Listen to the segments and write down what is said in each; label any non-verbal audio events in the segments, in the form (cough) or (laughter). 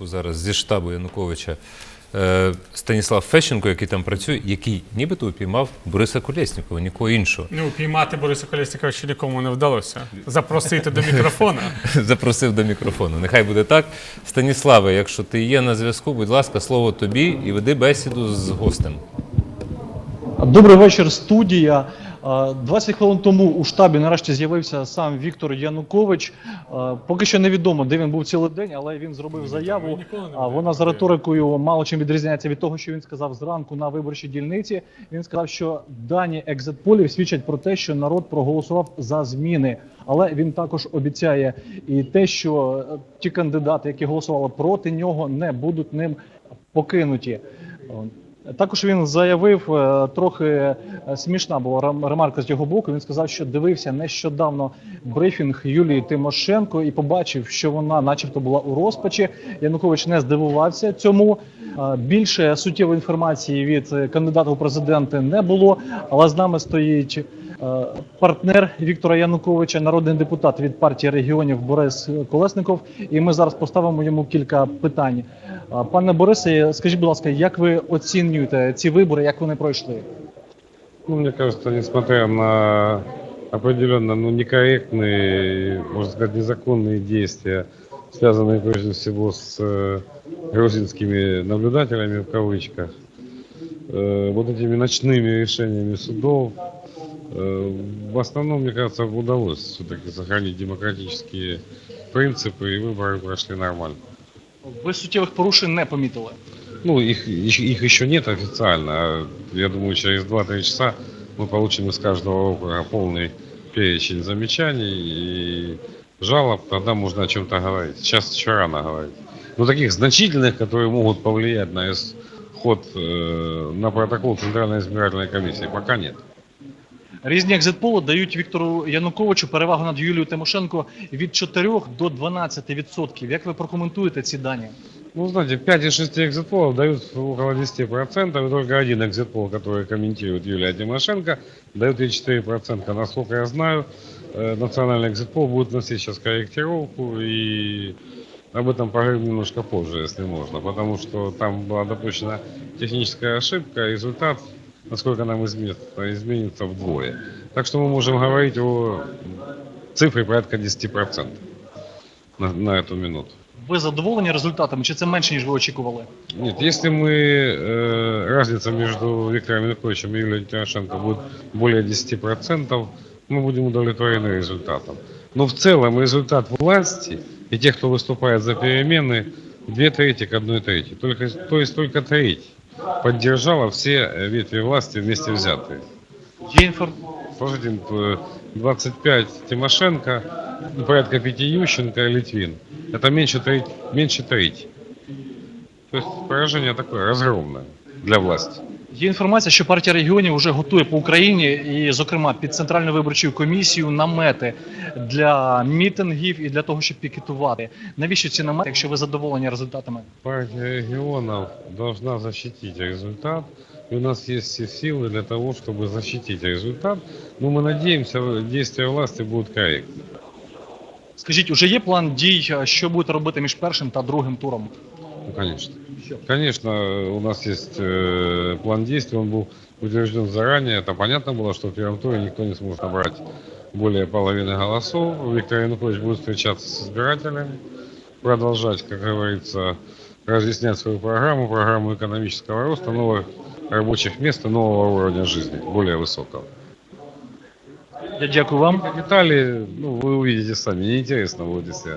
зараз зі штабу Януковича е, Станіслав Фещенко, який там працює, який нібито упіймав Бориса Колєснікова, нікого іншого. Ну, піймати Бориса Колєснікова ще нікому не вдалося. Запросити до мікрофона. (laughs) Запросив до мікрофону. Нехай буде так. Станіславе, якщо ти є на зв'язку, будь ласка, слово тобі і веди бесіду з гостем. Добрий вечір, студія. Е, 20 хвилин тому у штабі нарешті з'явився сам Віктор Янукович. Поки що невідомо, де він був цілий день, але він зробив заяву. А вона за риторикою мало чим відрізняється від того, що він сказав зранку на виборчій дільниці. Він сказав, що дані екзитполів свідчать про те, що народ проголосував за зміни. Але він також обіцяє і те, що е, ті кандидати, які голосували проти нього, не будуть ним покинуті. Також він заявив е, трохи е, смішна була рем- ремарка з його боку. Він сказав, що дивився нещодавно брифінг Юлії Тимошенко і побачив, що вона, начебто, була у розпачі. Янукович не здивувався цьому. Е, Більше суттєвої інформації від кандидата у президенти не було. Але з нами стоїть партнер Віктора Януковича, народний депутат від партії регіонів Борис Колесников. І ми зараз поставимо йому кілька питань. А, Пане Борисе, скажіть, будь ласка, як ви оцінюєте ці вибори, як вони пройшли? Ну, мне кажется, несмотря на определенно ну, некорректные, можно сказать, незаконные действия, связанные прежде всего с э, грузинскими наблюдателями в кавычках, э, вот этими ночными решениями судов, э, в основном, мне кажется, удалось все-таки сохранить демократические принципы, и выборы прошли нормально. Ви суттєвих порушень не помітили. Ну, их, их, их еще нет официально. а Я думаю, через 2-3 часа мы получим из каждого округа полный перечень замечаний и жалоб. Тогда можно о чем-то говорить. Сейчас еще рано говорить. Но таких значительных, которые могут повлиять на исход, э, на протокол Центральной избирательной комиссии, пока нет. Різні екзитполи дають Віктору Януковичу перевагу над Юлією Тимошенко від 4 до 12 відсотків. Як ви прокоментуєте ці дані? Ну, знаете, 5 из 6 экзитполов дают около 10%, и только один экзитпол, который комментирует Юлия Тимошенко, дает ей 4%. Насколько я знаю, э, национальный экзитпол будет вносить сейчас корректировку, и об этом поговорим немножко позже, если можно, потому что там была допущена техническая ошибка, и результат, насколько нам известно, изменится вдвое. Так что мы можем говорить о цифре порядка 10% на, на эту минуту. Ви задоволені результатами? Чи це менше ніж ви очікували? Нет, если мы э, разница между Виктором Януковичем и Юлией Тимошенко будет более 10%, мы будем удовлетворены результатом. Но в целом результат власти и тех, кто выступает за перемены, две трети к одной трети. Только, то есть только треть поддержала все э, ветви власти вместе взятые. Інфор... Слушайте, э, 25 Тимошенко, порядка 5 Ющенко и Литвин. Это меньше трети. Меньше трети. То есть поражение такое разгромное для власти. Є інформація, що партія регіонів вже готує по Україні і, зокрема, під центральною виборчою комісією намети для мітингів і для того, щоб пікетувати. Навіщо ці намети, якщо ви задоволені результатами? Партия регионов должна защитить результат. И у нас есть все силы для того, чтобы защитить результат. Но мы надеемся, действия власти будут корректны. Скажіть, уже є план дій, що будете робити між першим та другим туром? Ну, конечно. Конечно, у нас есть э, план действий, он был утвержден заранее. Это понятно было, что в первом туре никто не сможет набрать более половины голосов. Виктор Янукович будет встречаться с избирателями, продолжать, как говорится, разъяснять свою программу, программу экономического роста, новых рабочих мест и нового уровня жизни, более высокого. Я дякую вам. Деталі, ну, ви увидите самі, неинтересно буде все.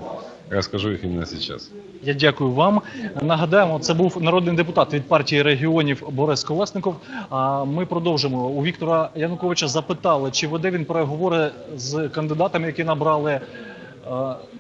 я расскажу их именно сейчас. Я дякую вам. Нагадаємо, це був народний депутат від партії регіонів Борис Колесников. А ми продовжимо. У Віктора Януковича запитали, чи веде він переговори з кандидатами, які набрали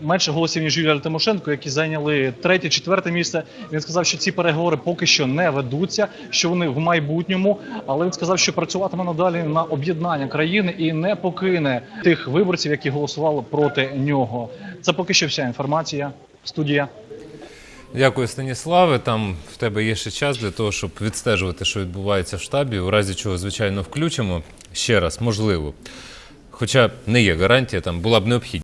менше голосів ніж Юлія Тимошенко, які зайняли третє, четверте місце. Він сказав, що ці переговори поки що не ведуться, що вони в майбутньому. Але він сказав, що працюватиме надалі на об'єднання країни і не покине тих виборців, які голосували проти нього. Це поки що вся інформація. Студія. Дякую, Станіславе. Там в тебе є ще час для того, щоб відстежувати, що відбувається в штабі. У разі чого, звичайно, включимо ще раз, можливо. Хоча не є гарантія, там була б необхідність.